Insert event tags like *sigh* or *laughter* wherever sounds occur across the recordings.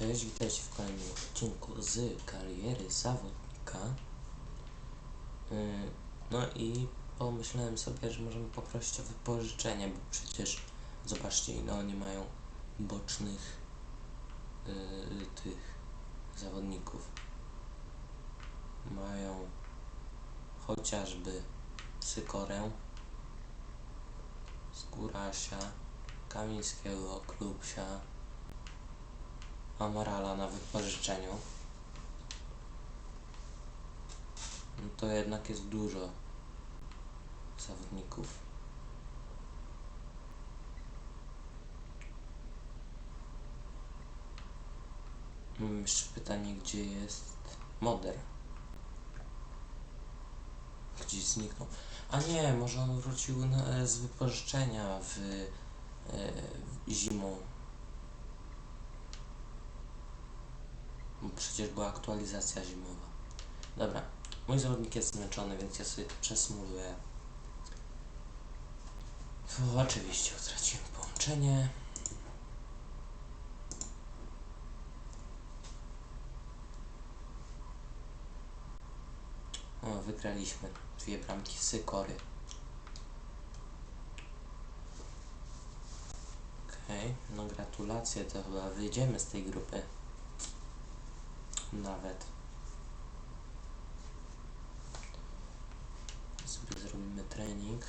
Cześć, witajcie w kolejnym odcinku z kariery zawodnika. Yy, No i pomyślałem sobie, że możemy poprosić o wypożyczenie, bo przecież zobaczcie ile oni mają bocznych yy, tych zawodników. Mają chociażby Sykorę, Skórasia, Kamińskiego, Klubsia, Amarala na wypożyczeniu. No to jednak jest dużo zawodników. Mam jeszcze pytanie, gdzie jest Moder? Gdzieś zniknął. A nie, może on wrócił na, z wypożyczenia w, e, w zimą. Przecież była aktualizacja zimowa. Dobra, mój zawodnik jest zmęczony, więc ja sobie przesmuluję. Oczywiście utraciłem połączenie. O, wygraliśmy dwie bramki Sykory. Okej, no gratulacje, to chyba wyjdziemy z tej grupy. Nawet. Sobie zrobimy trening.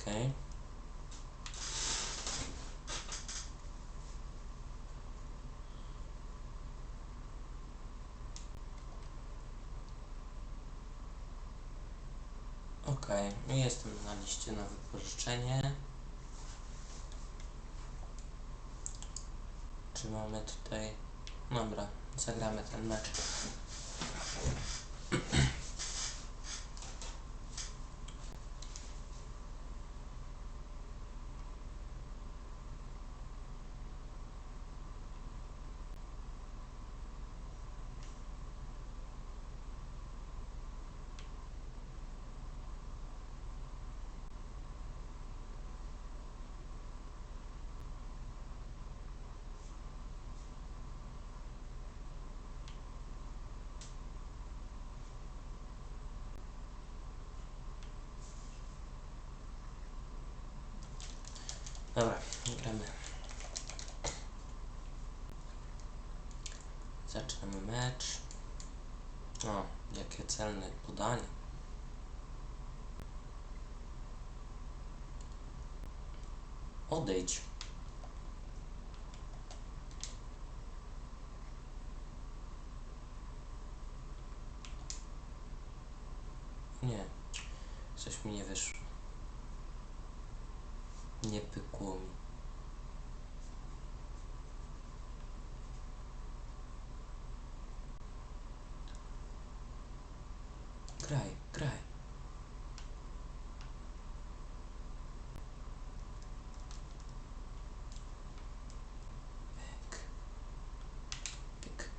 Okej. Okej, jestem na liście na wypożyczenie. Czy mamy tutaj... Dobra, zagramy ten mecz. Dobra, gramy. Zaczynamy mecz. O, jakie celne podanie. Odejdź. Nie, coś mi nie wyszło. Nie pykło mi. Graj, graj. Pyk. Pyk.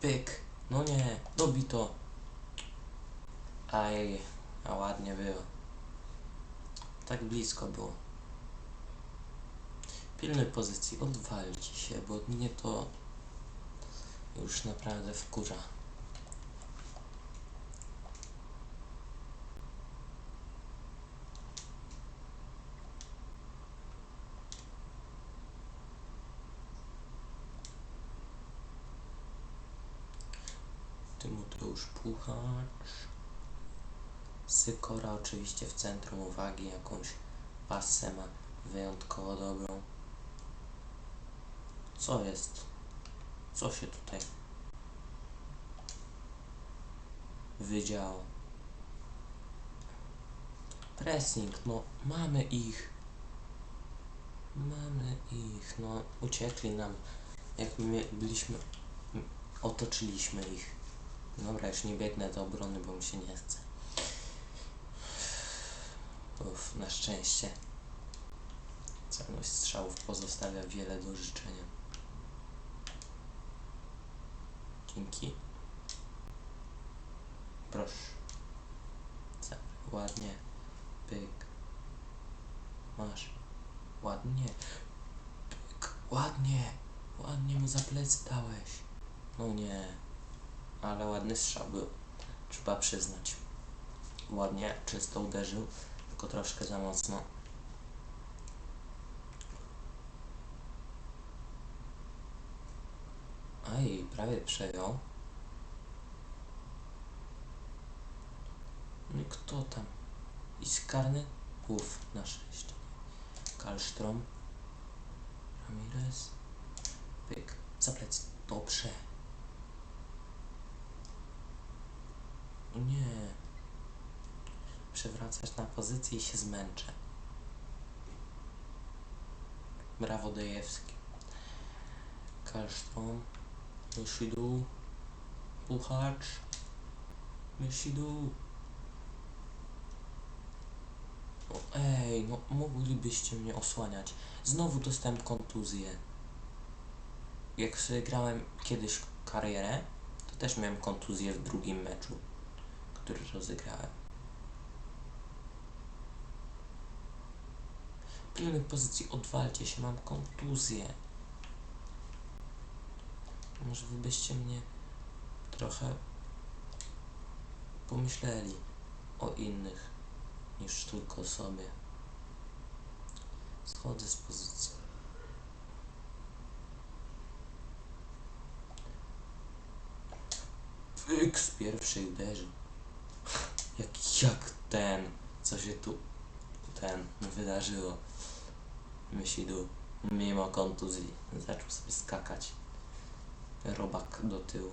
Pyk. No nie, dobi to. Aj, a ładnie było. Tak blisko było. Pilnuj pozycji, odwalcie się, bo mnie to już naprawdę wkurza. Tymoteusz Puchacz. Sykora oczywiście w centrum uwagi, jakąś pasę ma wyjątkowo dobrą. Co jest? Co się tutaj wydziało? Pressing, no mamy ich. Mamy ich, no uciekli nam, jak my byliśmy, otoczyliśmy ich. Dobra, już nie biegnę do obrony, bo mi się nie chce. Uff, na szczęście. Celność strzałów pozostawia wiele do życzenia. Dzięki. Proszę. Ładnie. Pyk. Masz. Ładnie. Pyk. Ładnie. Ładnie mu za plecy dałeś. No nie. Ale ładny strzał był. Trzeba przyznać. Ładnie, czysto uderzył. Tylko troszkę za mocno. Aj, prawie przejął. No i kto tam? I skarny? Uf, na szczęście. Kalstrom. Ramirez. Pyk. Za plecy. Dobrze. Nie. Przewracać na pozycję i się zmęczę. Brawo Dejewski. Kalstrom. Myshidu. Puchacz. Myshidu. Ej, no moglibyście mnie osłaniać. Znowu dostałem kontuzję. Jak sobie grałem kiedyś karierę, to też miałem kontuzję w drugim meczu, który rozegrałem. Pilnej pozycji odwalcie się, mam kontuzję. Może wy byście mnie trochę pomyśleli o innych niż tylko o sobie. Schodzę z pozycji. Pyk z pierwszej uderzył. Jak, jak ten, co się tu ten wydarzyło. Myślidu, mimo kontuzji, zaczął sobie skakać. Robak do tyłu.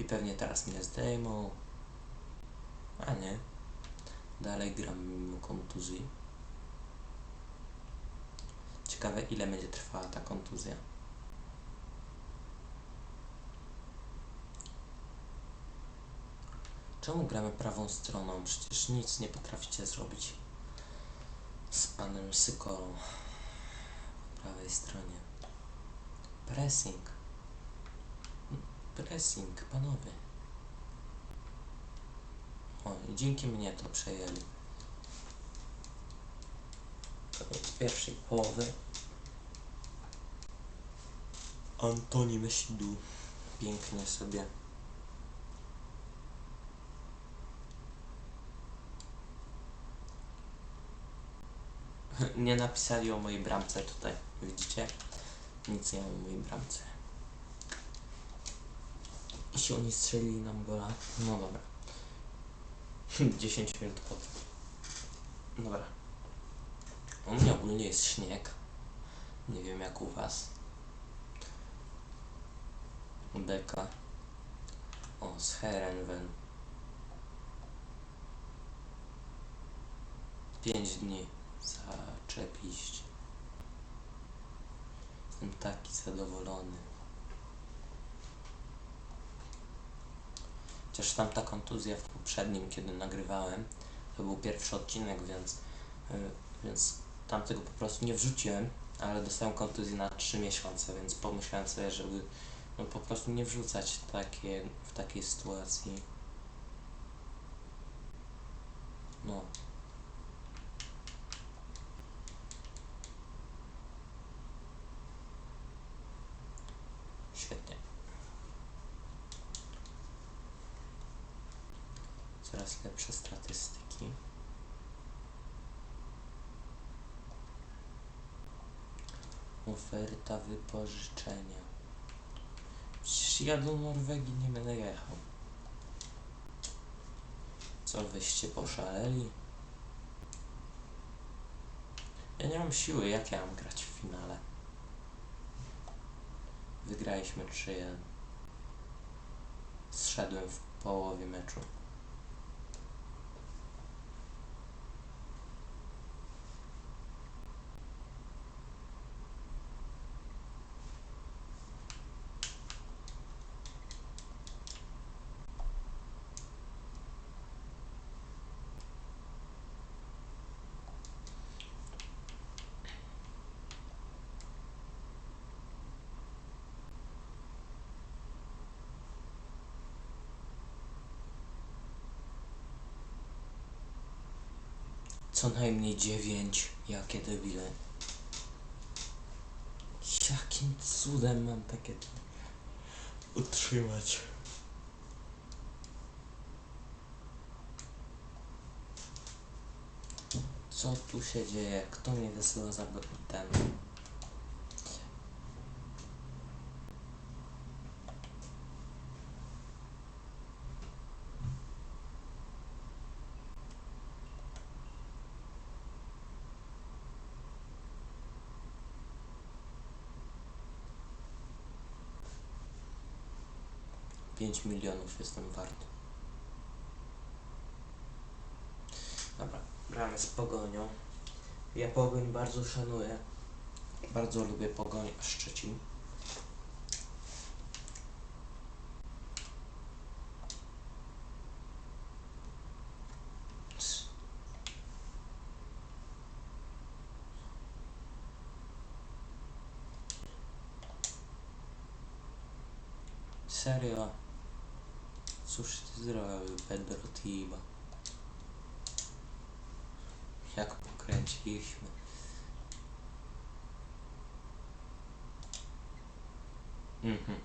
I pewnie teraz mnie zdejmą. A nie. Dalej gram mimo kontuzji. Ciekawe ile będzie trwała ta kontuzja. Czemu gramy prawą stroną? Przecież nic nie potraficie zrobić z panem Sykorą po prawej stronie. Pressing. Pressing, panowie. O, i dzięki mnie to przejęli. Z pierwszej połowy. Antoni Mesidu pięknie sobie *laughs* nie napisali o mojej bramce tutaj, widzicie? Nic nie ma o mojej bramce. Jeśli oni strzelili nam gola, no dobra. *laughs* 10 minut potem. Dobra. U mnie ogólnie jest śnieg. Nie wiem jak u was. Beka. O, z Herenven. 5 dni zaczepiść. Jestem taki zadowolony. Chociaż tamta kontuzja w poprzednim, kiedy nagrywałem, to był pierwszy odcinek, więc, yy, więc tamtego po prostu nie wrzuciłem, ale dostałem kontuzję na 3 miesiące, więc pomyślałem sobie, żeby no, po prostu nie wrzucać takie, w takiej sytuacji. No. Ja do Norwegii nie będę jechał. Co wyście poszaleli? Ja nie mam siły, jak ja mam grać w finale? Wygraliśmy 3-1. Zszedłem w połowie meczu. Co najmniej dziewięć. Jakie debile. Jakim cudem mam takie utrzymać? Co tu się dzieje? Kto mnie wysyła za ten? Pięć milionów jestem wart. Dobra, gramy z Pogonią. Ja Pogoń bardzo szanuję. Bardzo lubię Pogoń Szczecin. Serio? Cóż ty zrobił, Pedro Tiba? Jak pokręciliśmy. Mhm.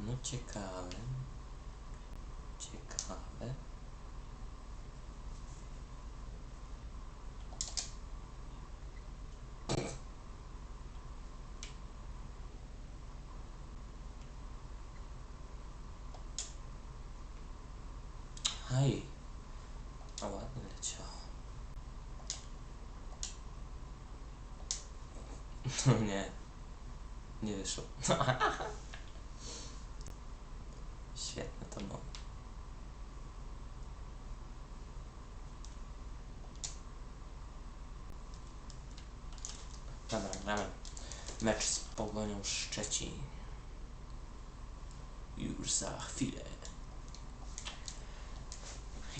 No. Ciekawe. Hej. A ładnie leciało. No *laughs* nie. Nie wyszło. *laughs* Świetne to było. Dobra, gramy. Mecz z Pogonią Szczecin. Już za chwilę.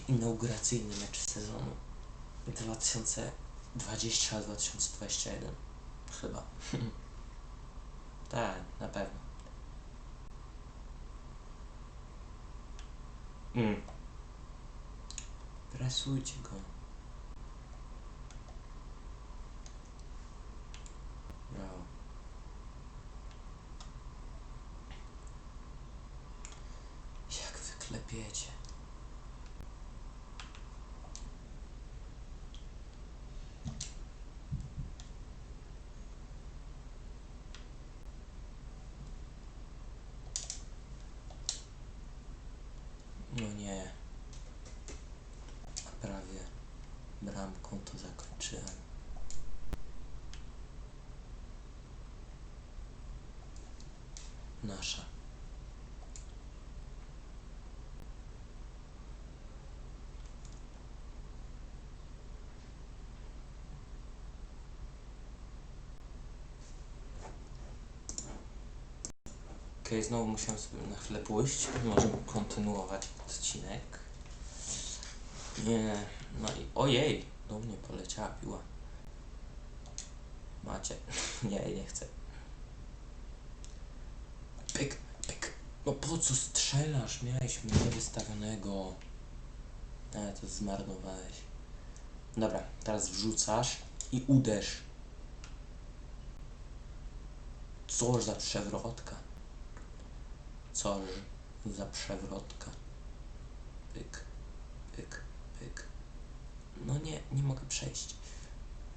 Inauguracyjny mecz sezonu 2020-2021. Chyba. *laughs* tak, na pewno. Mm. Presujcie go. Brawo. Jak wy klepiecie. No nie. A prawie bramką to zakończyłem. Nasza. Okej, znowu musiałem sobie na chwilę pójść. Możemy kontynuować odcinek. Nie, no i ojej, do mnie poleciała piła. Macie. *laughs* Nie, nie chcę. Pyk, pyk. No po co strzelasz? Miałeś mnie wystawionego. Ale to zmarnowałeś. Dobra, teraz wrzucasz i uderz. Cóż za przewrotka. Cóż za przewrotka. Pyk. No nie, nie mogę przejść.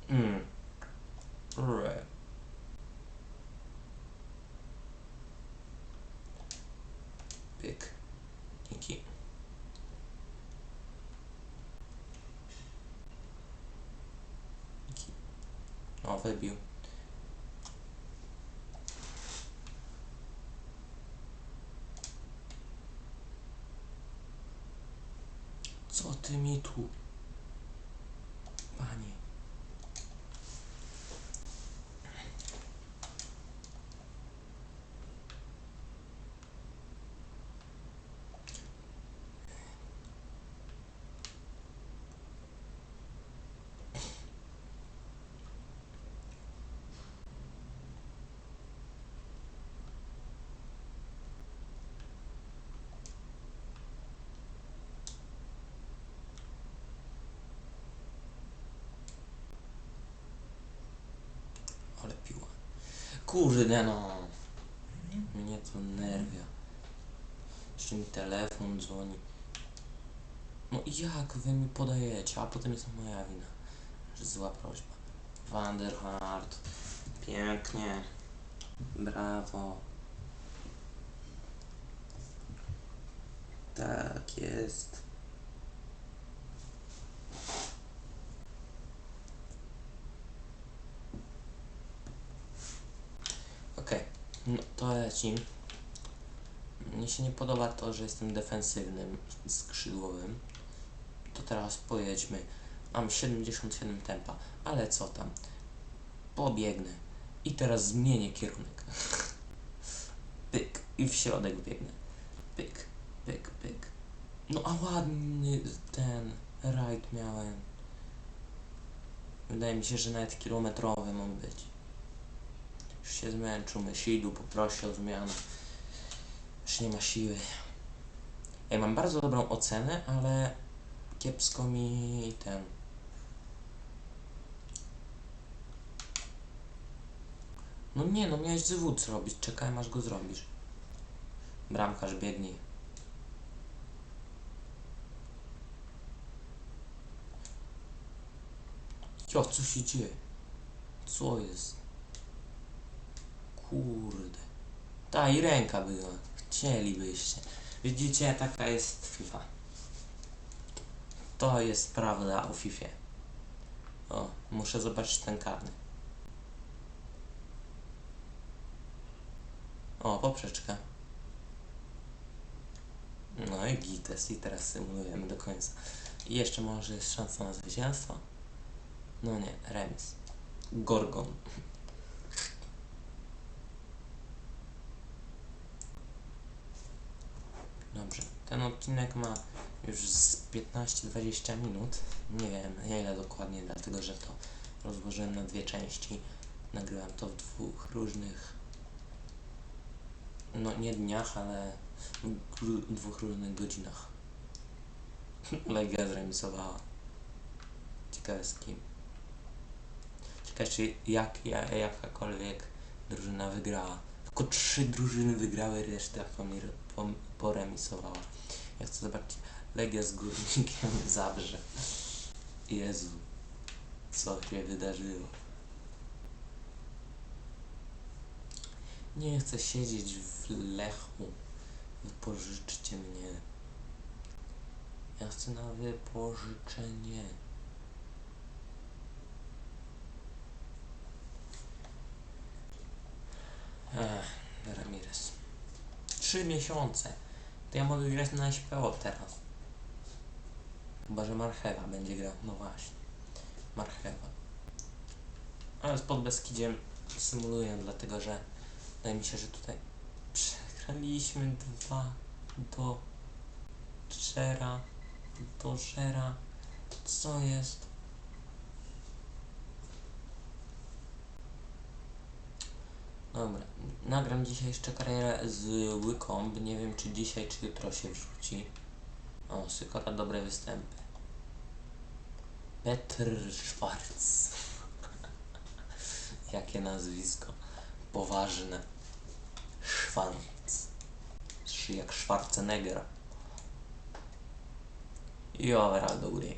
Mm. Re. Pyk. Dzięki. Dzięki. O, wybił. Co ty mi tu? Kurde no. Mnie to nerwia. Jeszcze mi telefon dzwoni. No i jak wy mi podajecie, a potem jest moja wina. Że Zła prośba. Vanderhart. Pięknie. Brawo. Tak jest. Okej, no to leci. Mnie się nie podoba to, że jestem defensywnym skrzydłowym. To teraz pojedźmy. Mam 77 tempa, ale co tam? Pobiegnę. I teraz zmienię kierunek. *laughs* Pyk. I w środek biegnę. Pyk, pyk, pyk. No a ładny ten rajd miałem. Wydaje mi się, że nawet kilometrowy mógł być. Już się zmęczył, myślidu, poprosi o zmianę. Już nie ma siły. Ja mam bardzo dobrą ocenę, ale kiepsko mi ten. No nie, no miałeś zwód zrobić, czekaj aż go zrobisz. Bramkarz biegnij. Jo, co się dzieje? Co jest? Kurde. Ta i ręka była. Chcielibyście. Widzicie, taka jest FIFA. To jest prawda o FIFA. O, muszę zobaczyć ten karny. O, poprzeczka. No i gites. I teraz symulujemy do końca. I jeszcze może jest szansa na zwycięstwo? No nie, remis. Gorgon. Dobrze, ten odcinek ma już z 15-20 minut. Nie wiem ile dokładnie, dlatego że to rozłożyłem na dwie części. Nagrywam to w dwóch różnych, no nie dniach, ale w dwóch różnych godzinach. *laughs* Legia zremisowała. Ciekawe z kim. Ciekawe czy jak, ja, jakakolwiek drużyna wygrała. Tylko trzy drużyny wygrały, reszta pomir, pom, poremisowała. Ja chcę zobaczyć Legia z Górnikiem Zabrze. Jezu, co się wydarzyło. Nie chcę siedzieć w Lechu. Wypożyczcie mnie. Ja chcę na wypożyczenie. Ech, Ramirez. Trzy miesiące. To ja mogę grać na SPO teraz. Chyba, że Marchewa będzie grał. No właśnie. Marchewa. Ale z Podbeskidziem symuluję, dlatego że wydaje mi się, że tutaj przegraliśmy dwa do Czera do Żera. Co jest? Dobra, nagram dzisiaj jeszcze karierę z Łykomb. Nie wiem, czy dzisiaj, czy jutro się wrzuci. O, Sykora dobre występy. Petr Schwarz. *laughs* Jakie nazwisko. Poważne. Schwarz. Jak Schwarzenegger. I overall do góry.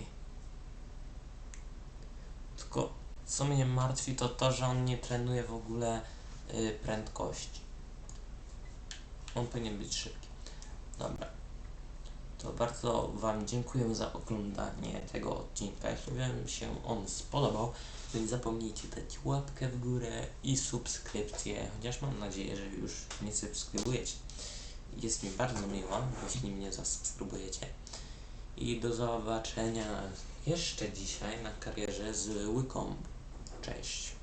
Tylko co mnie martwi to to, że on nie trenuje w ogóle prędkości. On powinien być szybki. Dobra. To bardzo Wam dziękuję za oglądanie tego odcinka. Jeśli Wam się on spodobał, to nie zapomnijcie dać łapkę w górę i subskrypcję, chociaż mam nadzieję, że już nie subskrybujecie. Jest mi bardzo miło, jeśli mnie zasubskrybujecie. I do zobaczenia jeszcze dzisiaj na karierze z Łyką. Cześć.